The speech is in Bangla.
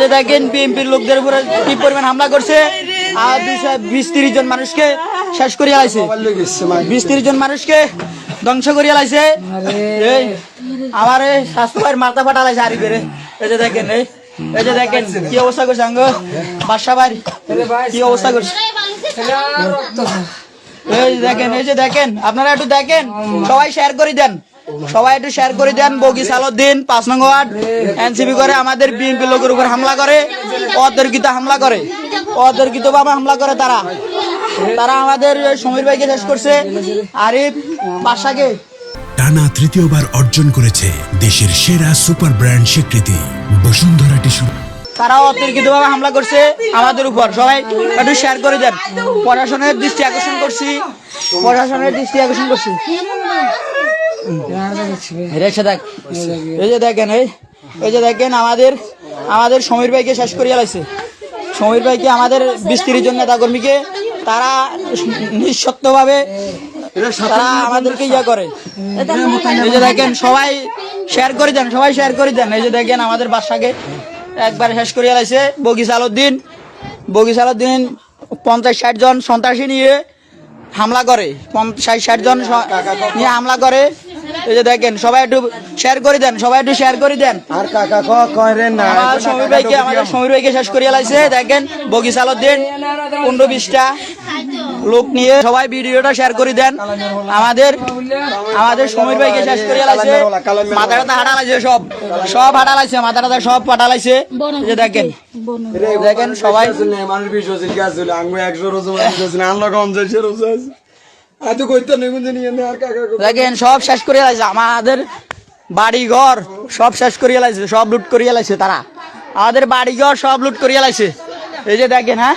যে দেখেন বিএনপির লোকদের উপরে কি পরিমাণ হামলা করছে? আর দুইশো বিশ তিরিশ জন মানুষকে শেষ করিয়া লাইছে। বিশ তিরিশ জন মানুষকে ধ্বংস করিয়া লাইছে। আমার এই স্বাস্থ্যের মাথা ফাটা লাইছে আরি বেড়ে এই যে দেখেন, এই এই যে দেখেন, কি অবস্থা করছে আঙ্গ? বাসা বাড়ি কি অবস্থা করছে? এই দেখেন, এই যে দেখেন, আপনারা একটু দেখেন, সবাই শেয়ার করে দেন। সবাই একটু শেয়ার করে দেন বগি সালুদ্দিন পাঁচ নং ওয়ার্ড এনসিপি করে আমাদের বিএনপি লোকের উপর হামলা করে অতর্কিত হামলা করে। অতর্কিত ভাবে হামলা করে তারা। তারা আমাদের সমীর ভাইকে শেষ করছে। আরিফ বাসাকে টানা তৃতীয়বার অর্জন করেছে দেশের সেরা সুপার ব্র্যান্ড স্বীকৃতি বসুন্ধরা টিস্যু। তারা অতর্কিত ভাবে হামলা করছে আমাদের উপর। সবাই একটু শেয়ার করে দেন। প্রশাসনের দৃষ্টি আকর্ষণ করছি। প্রশাসনের দৃষ্টি আকর্ষণ করছি। এই যে দেখেন এই এই যে দেখেন আমাদের আমাদের সমীর ভাইকে শেষ করিয়া লাগছে সমীর ভাইকে আমাদের বিশ তিরিশ জন নেতা কর্মীকে তারা নিঃশক্তভাবে তারা আমাদেরকে ইয়া করে। এই যে দেখেন সবাই শেয়ার করে দেন সবাই শেয়ার করে দেন। এই যে দেখেন আমাদের বাসাকে একবারে শেষ করিয়া লাইছে বগিস আলুদ্দিন বগিস আলুদ্দিন পঞ্চাশ ষাট জন সন্ত্রাসী নিয়ে হামলা করে। পঞ্চাশ ষাট জন নিয়ে হামলা করে। এই যে দেখেন সবাই একটু শেয়ার করে দেন সবাই একটু শেয়ার করে দেন। আর কাকা ক করেন না সমীর ভাইকে আমাদের সমীর ভাইকে শেষ করিয়া লাইছে দেখেন বগিস আলুদ্দিন পনেরো বিশটা লোক নিয়ে সবাই ভিডিওটা শেয়ার করে দেন। আমাদের আমাদের সমীর ভাইকে শেষ করিয়া লাইছে মাথা টাথা হাঁটা লাইছে সব সব হাঁটা লাইছে মাথা টাথা সব পাঠা লাইছে। এই যে দেখেন দেখেন সবাই মানুষ বিশ আঙ্গু একশো রোজ আনলো কম যাচ্ছে রোজ আছে। দেখেন, সব শেষ করিয়া লাইছে। আমাদের বাড়ি ঘর সব শেষ করিয়া লাইছে, সব লুট করিয়া লাইছে তারা। আমাদের বাড়ি ঘর সব লুট করিয়া লাইছে। এই যে দেখেন হ্যাঁ?